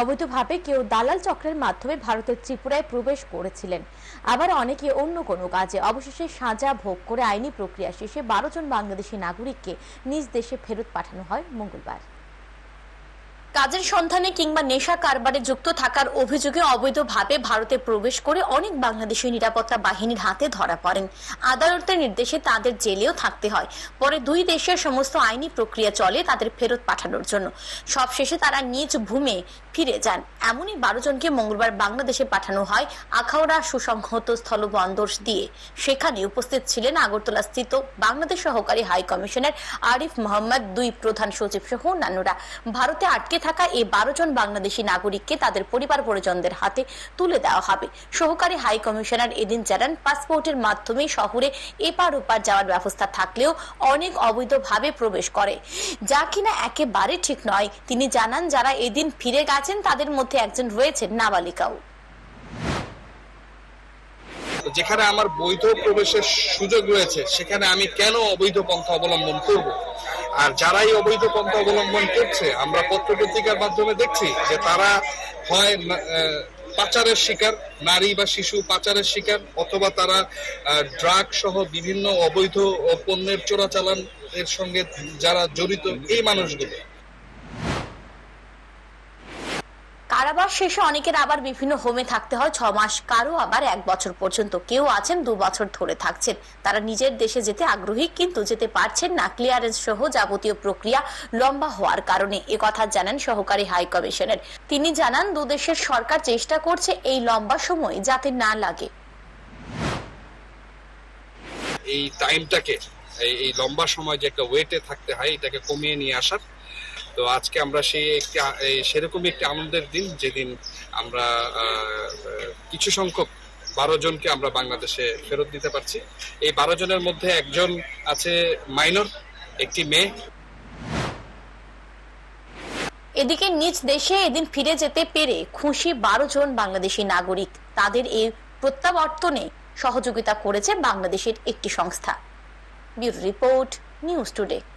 অবৈধভাবে কেউ দালাল চক্রের মাধ্যমে ভারতের ত্রিপুরায় প্রবেশ করেছিলেন। আবার অনেকে অন্য কোনো কাজে অবশেষে সাজা ভোগ করে আইনি প্রক্রিয়া শেষে বারো জন বাংলাদেশি নাগরিককে নিজ দেশে ফেরত পাঠানো হয় মঙ্গলবার। কাজের সন্ধানে কিংবা নেশা কারবারে যুক্ত থাকার অভিযোগে অবৈধভাবে ভারতে প্রবেশ করে অনেক বাংলাদেশি নিরাপত্তা বাহিনীর হাতে ধরা পড়েন। আদালতের নির্দেশে তাদের জেলেও থাকতে হয়। পরে দুই দেশের সমস্ত আইনি প্রক্রিয়া চলে তাদের ফেরত পাঠানোর জন্য। সবশেষে তারা নিজ ভূমে ফিরে যান। এমনই বারো জনকে মঙ্গলবার বাংলাদেশে পাঠানো হয় আখাউড়া সুসংহত স্থলবন্দর দিয়ে। সেখানে উপস্থিত ছিলেন আগরতলা স্থিত বাংলাদেশ সহকারী হাই কমিশনার আরিফ মোহাম্মদ, দুই প্রধান সচিব সহ অন্যান্যরা। ভারতে আটকে থাকা এই বারো জন বাংলাদেশি নাগরিককে তাদের পরিবার পরিজনদের হাতে তুলে দেওয়া হবে। সহকারী হাই কমিশনার এদিন জানান, পাসপোর্টের মাধ্যমে শহরে এপার ওপার যাওয়ার ব্যবস্থা থাকলেও অনেক অবৈধভাবে প্রবেশ করে। যা কিনা একেবারে ঠিক নয়। তিনি জানান, যারা এদিন ফিরে গেছেন, তাদের মধ্যে একজন রয়েছেন নাবালিকাও। যেখানে আমার বৈধ প্রবেশের সুযোগ রয়েছে, সেখানে আমি কেন অবৈধ পন্থা অবলম্বন করব? আর যারাই অবৈধ পন্থা অবলম্বন করছে, আমরা পত্রপত্রিকার মাধ্যমে দেখছি যে তারা হয় পাচারের শিকার, নারী বা শিশু পাচারের শিকার, অথবা তারা ড্রাগ সহ বিভিন্ন অবৈধ পণ্যের চোরাচালান এর সঙ্গে যারা জড়িত এই মানুষগুলো। কারাবাস শেষে অনেকের আবার বিভিন্ন হোমে থাকতে হয়। ছ মাস কারও আবার এক বছর পর্যন্ত কেউ আছেন, দু বছর ধরে থাকছেন। তারা নিজের দেশে যেতে আগ্রহী কিন্তু যেতে পারছেন না। ক্লিয়ারেন্স সহ যাবতীয় প্রক্রিয়া লম্বা হওয়ার কারণে কথা জানান সহকারী হাই কমিশনার তিনি জানান, দু দেশের সরকার চেষ্টা করছে এই লম্বা সময় যাতে না লাগে। এই টাইমটাকে এই লম্বা সময় যে একটা ওয়েটে থাকতে হয়, এটাকে কমিয়ে নিয়ে আসার তো আজকে আমরা সেই একটি সেরকমই একটি আনন্দের দিন যেদিন আমরা কিছু সংখ্যক বারো জনকে আমরা বাংলাদেশে ফেরত দিতে পারছি। এই বারো জনের মধ্যে একজন আছে মাইনর, একটি মেয়ে। এদিকে নিজ দেশে এদিন ফিরে যেতে পেরে খুশি বারো জন বাংলাদেশি নাগরিক। তাদের এই প্রত্যাবর্তনে সহযোগিতা করেছে বাংলাদেশের একটি সংস্থা। Report, news today.